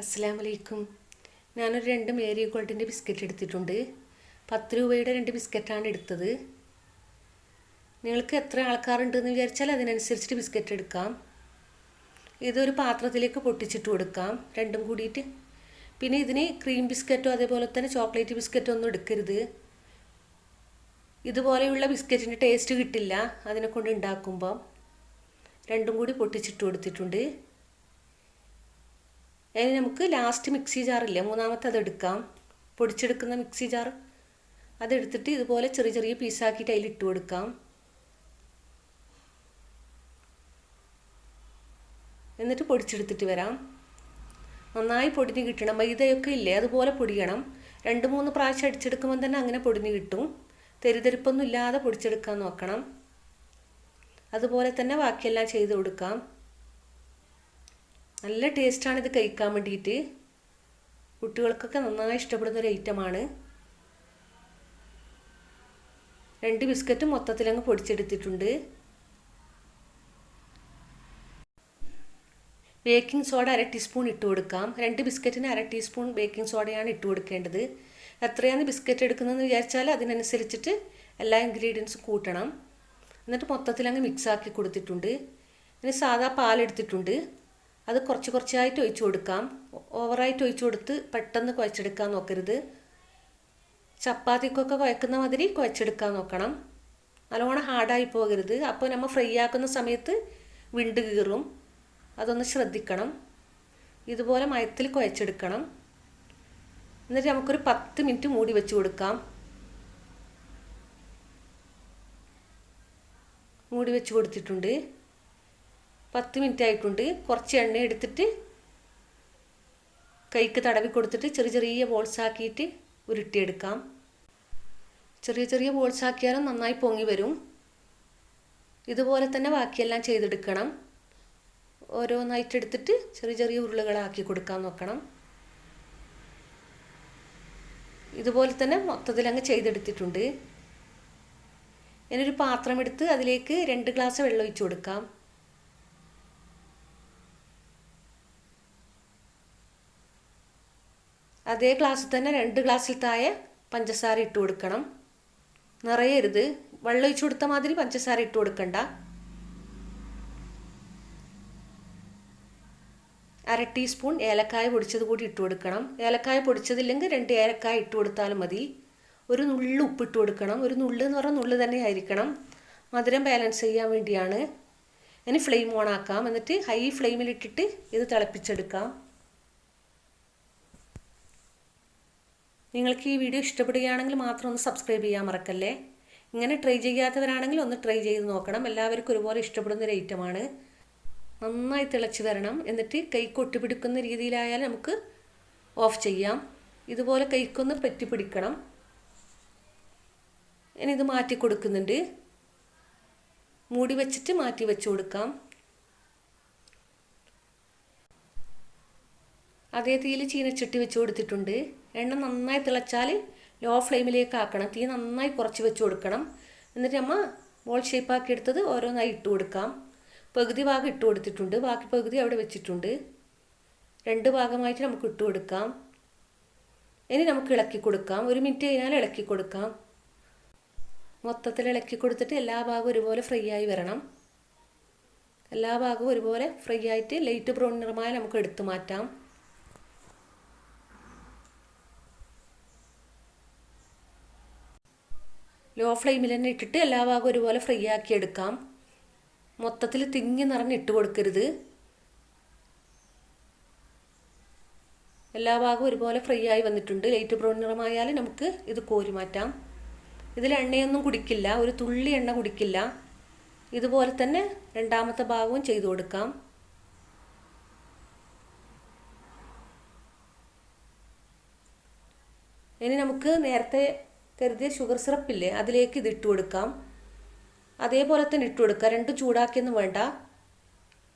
അസ്സാം വലൈക്കും ഞാനൊരു രണ്ട് മേരി ഗോൾഡിന്റെ ബിസ്ക്കറ്റ് എടുത്തിട്ടുണ്ട്. പത്ത് രൂപയുടെ രണ്ട് ബിസ്ക്കറ്റാണ് എടുത്തത്. നിങ്ങൾക്ക് എത്ര ആൾക്കാരുണ്ടെന്ന് വിചാരിച്ചാൽ അതിനനുസരിച്ചിട്ട് ബിസ്ക്കറ്റ് എടുക്കാം. ഇതൊരു പാത്രത്തിലേക്ക് പൊട്ടിച്ചിട്ട് കൊടുക്കാം. രണ്ടും കൂടിയിട്ട്. പിന്നെ ഇതിന് ക്രീം ബിസ്ക്കറ്റോ അതേപോലെ തന്നെ ചോക്ലേറ്റ് ബിസ്ക്കറ്റോ ഒന്നും എടുക്കരുത്. ഇതുപോലെയുള്ള ബിസ്ക്കറ്റിന് ടേസ്റ്റ് കിട്ടില്ല. അതിനെ കൊണ്ട് ഉണ്ടാക്കുമ്പം. രണ്ടും കൂടി പൊട്ടിച്ചിട്ട് കൊടുത്തിട്ടുണ്ട്. അതിന് നമുക്ക് ലാസ്റ്റ് മിക്സി ജാറില്ലേ മൂന്നാമത്തെ അതെടുക്കാം പൊടിച്ചെടുക്കുന്ന മിക്സി ജാർ അതെടുത്തിട്ട് ഇതുപോലെ ചെറിയ ചെറിയ പീസാക്കിയിട്ട് അതിൽ ഇട്ട് കൊടുക്കാം. എന്നിട്ട് പൊടിച്ചെടുത്തിട്ട് വരാം. നന്നായി പൊടിഞ്ഞ് കിട്ടണം. മൈദയൊക്കെ ഇല്ലേ? അതുപോലെ പൊടിയണം. രണ്ട് മൂന്ന് പ്രാവശ്യം അടിച്ചെടുക്കുമ്പോൾ തന്നെ അങ്ങനെ പൊടിഞ്ഞ് കിട്ടും. തെരുതെരുപ്പൊന്നും ഇല്ലാതെ പൊടിച്ചെടുക്കാൻ നോക്കണം. അതുപോലെ തന്നെ ബാക്കിയെല്ലാം ചെയ്ത് കൊടുക്കാം. നല്ല ടേസ്റ്റാണ് ഇത് കഴിക്കാൻ വേണ്ടിയിട്ട്. കുട്ടികൾക്കൊക്കെ നന്നായി ഇഷ്ടപ്പെടുന്ന ഒരു ഐറ്റമാണ്. രണ്ട് ബിസ്ക്കറ്റും മൊത്തത്തിലങ്ങ് പൊടിച്ചെടുത്തിട്ടുണ്ട്. ബേക്കിംഗ് സോഡ അര ടീസ്പൂൺ ഇട്ട് കൊടുക്കാം. രണ്ട് ബിസ്ക്കറ്റിന് അര ടീസ്പൂൺ ബേക്കിംഗ് സോഡയാണ് ഇട്ട് കൊടുക്കേണ്ടത്. എത്രയാണ് ബിസ്ക്കറ്റ് എടുക്കുന്നതെന്ന് വിചാരിച്ചാൽ അതിനനുസരിച്ചിട്ട് എല്ലാ ഇൻഗ്രീഡിയൻസും കൂട്ടണം. എന്നിട്ട് മൊത്തത്തിൽ അങ്ങ് മിക്സ് ആക്കി കൊടുത്തിട്ടുണ്ട്. ഇനി സാധാ പാലെടുത്തിട്ടുണ്ട്. അത് കുറച്ച് കുറച്ചായിട്ട് ഒഴിച്ചു കൊടുക്കാം. ഓവറായിട്ട് ഒഴിച്ചു കൊടുത്ത് പെട്ടെന്ന് കുഴച്ചെടുക്കാൻ നോക്കരുത്. ചപ്പാത്തിക്കൊക്കെ കുഴക്കുന്ന മാതിരി കുഴച്ചെടുക്കാൻ നോക്കണം. നല്ലോണം ഹാർഡായി പോകരുത്. അപ്പോൾ നമ്മൾ ഫ്രൈ ആക്കുന്ന സമയത്ത് വിണ്ട് കീറും. അതൊന്ന് ശ്രദ്ധിക്കണം. ഇതുപോലെ മയത്തിൽ കുഴച്ചെടുക്കണം. എന്നിട്ട് നമുക്കൊരു പത്ത് മിനിറ്റ് മൂടി വെച്ച് കൊടുക്കാം. മൂടി വെച്ച് കൊടുത്തിട്ടുണ്ട്. പത്ത് മിനിറ്റ് ആയിട്ടുണ്ട്. കുറച്ച് എണ്ണ എടുത്തിട്ട് കൈക്ക് തടവി കൊടുത്തിട്ട് ചെറിയ ചെറിയ ബോൾസ് ആക്കിയിട്ട് ഉരുട്ടിയെടുക്കാം. ചെറിയ ചെറിയ ബോൾസ് ആക്കിയാലും നന്നായി പൊങ്ങി വരും. ഇതുപോലെ തന്നെ ബാക്കിയെല്ലാം ചെയ്തെടുക്കണം. ഓരോന്നായിട്ട് എടുത്തിട്ട് ചെറിയ ചെറിയ ഉരുളകളാക്കി കൊടുക്കാൻ നോക്കണം. ഇതുപോലെ തന്നെ മൊത്തത്തിൽ അങ്ങ് ചെയ്തെടുത്തിട്ടുണ്ട്. ഞാനൊരു പാത്രം എടുത്ത് അതിലേക്ക് രണ്ട് ഗ്ലാസ് വെള്ളം ഒഴിച്ചു കൊടുക്കാം. അതേ ഗ്ലാസ്സിൽ തന്നെ രണ്ട് ഗ്ലാസ്സിൽ താഴെ പഞ്ചസാര ഇട്ട് കൊടുക്കണം. നിറയരുത് വെള്ളം ഒഴിച്ചു കൊടുത്ത മാതിരി പഞ്ചസാര ഇട്ട് കൊടുക്കണ്ട. അര ടീസ്പൂൺ ഏലക്കായ പൊടിച്ചത് കൂടി ഇട്ട് കൊടുക്കണം. ഏലക്കായ പൊടിച്ചതില്ലെങ്കിൽ രണ്ട് ഏലക്കായ ഇട്ട് കൊടുത്താലും മതി. ഒരു നുള്ളു ഉപ്പ് ഇട്ട് കൊടുക്കണം. ഒരു നുള്ളു എന്ന് പറഞ്ഞാൽ നുള്ളു തന്നെ ആയിരിക്കണം. മധുരം ബാലൻസ് ചെയ്യാൻ വേണ്ടിയാണ്. ഇനി ഫ്ലെയിം ഓൺ ആക്കാം. എന്നിട്ട് ഹൈ ഫ്ലെയിമിലിട്ടിട്ട് ഇത് തിളപ്പിച്ചെടുക്കാം. നിങ്ങൾക്ക് ഈ വീഡിയോ ഇഷ്ടപ്പെടുകയാണെങ്കിൽ മാത്രം ഒന്ന് സബ്സ്ക്രൈബ് ചെയ്യാൻ മറക്കല്ലേ? ഇങ്ങനെ ട്രൈ ചെയ്യാത്തവരാണെങ്കിൽ ഒന്ന് ട്രൈ ചെയ്ത് നോക്കണം. എല്ലാവർക്കും ഒരുപോലെ ഇഷ്ടപ്പെടുന്ന ഒരു ഐറ്റമാണ് നന്നായി തിളച്ച് വരണം. എന്നിട്ട് കൈക്ക് ഒട്ടിപ്പിടിക്കുന്ന രീതിയിലായാലും നമുക്ക് ഓഫ് ചെയ്യാം. ഇതുപോലെ കൈക്കൊന്ന് പറ്റി പിടിക്കണം. ഇത് മാറ്റി കൊടുക്കുന്നുണ്ട്. മൂടി വെച്ചിട്ട് മാറ്റി വെച്ച് കൊടുക്കാം. അതേ തീയിൽ ചീനച്ചട്ടി വെച്ച് കൊടുത്തിട്ടുണ്ട്. എണ്ണ നന്നായി തിളച്ചാൽ ലോ ഫ്ലെയിമിലേക്ക് ആക്കണം. തീ നന്നായി കുറച്ച് വെച്ച് കൊടുക്കണം. എന്നിട്ട് നമ്മൾ ബോൾ ഷേപ്പാക്കി എടുത്തത് ഓരോന്നായി ഇട്ട് കൊടുക്കാം. പകുതി ഭാഗം ഇട്ട് കൊടുത്തിട്ടുണ്ട്. ബാക്കി പകുതി അവിടെ വെച്ചിട്ടുണ്ട്. രണ്ട് ഭാഗമായിട്ട് നമുക്ക് ഇട്ട് കൊടുക്കാം. ഇനി നമുക്ക് ഇളക്കി കൊടുക്കാം. ഒരു മിനിറ്റ് കഴിഞ്ഞാൽ ഇളക്കി കൊടുക്കാം. മൊത്തത്തിൽ ഇളക്കി കൊടുത്തിട്ട് എല്ലാ ഭാഗവും ഒരുപോലെ ഫ്രൈ ആയി വരണം. എല്ലാ ഭാഗവും ഒരുപോലെ ഫ്രൈ ആയിട്ട് ലൈറ്റ് ബ്രൗൺ നിറമായി നമുക്ക് എടുത്തു മാറ്റാം. ലോ ഫ്ലെയിമിൽ തന്നെ ഇട്ടിട്ട് എല്ലാ ഭാഗവും ഒരുപോലെ ഫ്രൈ ആക്കി എടുക്കാം. മൊത്തത്തിൽ തിങ്ങി നിറഞ്ഞ് ഇട്ട് കൊടുക്കരുത്. എല്ലാ ഭാഗവും ഒരുപോലെ ഫ്രൈ ആയി വന്നിട്ടുണ്ട്. ലൈറ്റ് ബ്രൗൺ നിറമായാൽ നമുക്ക് ഇത് കോരി മാറ്റാം. ഇതിൽ എണ്ണയൊന്നും കുടിക്കില്ല. ഒരു തുള്ളി എണ്ണ കുടിക്കില്ല. ഇതുപോലെ തന്നെ രണ്ടാമത്തെ ഭാഗവും ചെയ്തു കൊടുക്കാം. ഇനി നമുക്ക് നേരത്തെ കരുതിയ ഷുഗർ സിറപ്പില്ലേ അതിലേക്ക് ഇത് ഇട്ട് കൊടുക്കാം. അതേപോലെ തന്നെ ഇട്ട് കൊടുക്കുക രണ്ടും ചൂടാക്കിയൊന്നും വേണ്ട.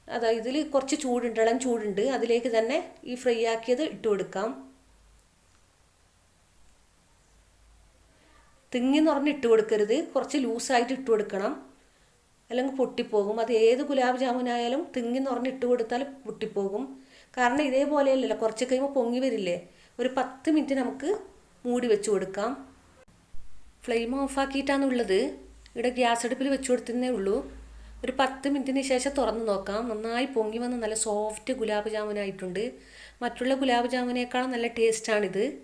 അതാ ഇതിൽ കുറച്ച് ചൂടുണ്ട് ഇളം ചൂടുണ്ട്. അതിലേക്ക് തന്നെ ഈ ഫ്രൈ ആക്കിയത് ഇട്ട് കൊടുക്കാം. തിങ്ങി നിറഞ്ഞ് ഇട്ട് കൊടുക്കരുത്. കുറച്ച് ലൂസായിട്ട് ഇട്ട് കൊടുക്കണം. അല്ലെങ്കിൽ പൊട്ടിപ്പോകും. അത് ഏത് ഗുലാബ് ജാമുനായാലും തിങ്ങി നിറഞ്ഞ് ഇട്ട് കൊടുത്താൽ പൊട്ടിപ്പോകും. കാരണം ഇതേപോലെയല്ലല്ലോ. കുറച്ച് കഴിയുമ്പോൾ പൊങ്ങി വരില്ലേ? ഒരു പത്ത് മിനിറ്റ് നമുക്ക് മൂടി വെച്ച് കൊടുക്കാം. ഫ്ലെയിം ഓഫാക്കിയിട്ടാണുള്ളത്. ഇവിടെ ഗ്യാസ് അടുപ്പിൽ വെച്ച് കൊടുത്തേ ഉള്ളൂ. ഒരു പത്ത് മിനിറ്റിന് ശേഷം തുറന്ന് നോക്കാം. നന്നായി പൊങ്ങി വന്ന് നല്ല സോഫ്റ്റ് ഗുലാബ് ജാമുനായിട്ടുണ്ട്. മറ്റുള്ള ഗുലാബ് ജാമുനേക്കാളും നല്ല ടേസ്റ്റാണിത്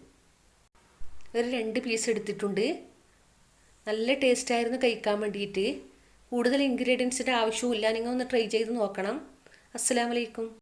ഒരു രണ്ട് പീസ് എടുത്തിട്ടുണ്ട്. നല്ല ടേസ്റ്റായിരുന്നു കഴിക്കാൻ വേണ്ടിയിട്ട്. കൂടുതൽ ഇൻഗ്രീഡിയൻസിന്റെ ആവശ്യമില്ല നിങ്ങൾ ഒന്ന് ട്രൈ ചെയ്ത് നോക്കണം. അസ്സാം വലൈക്കും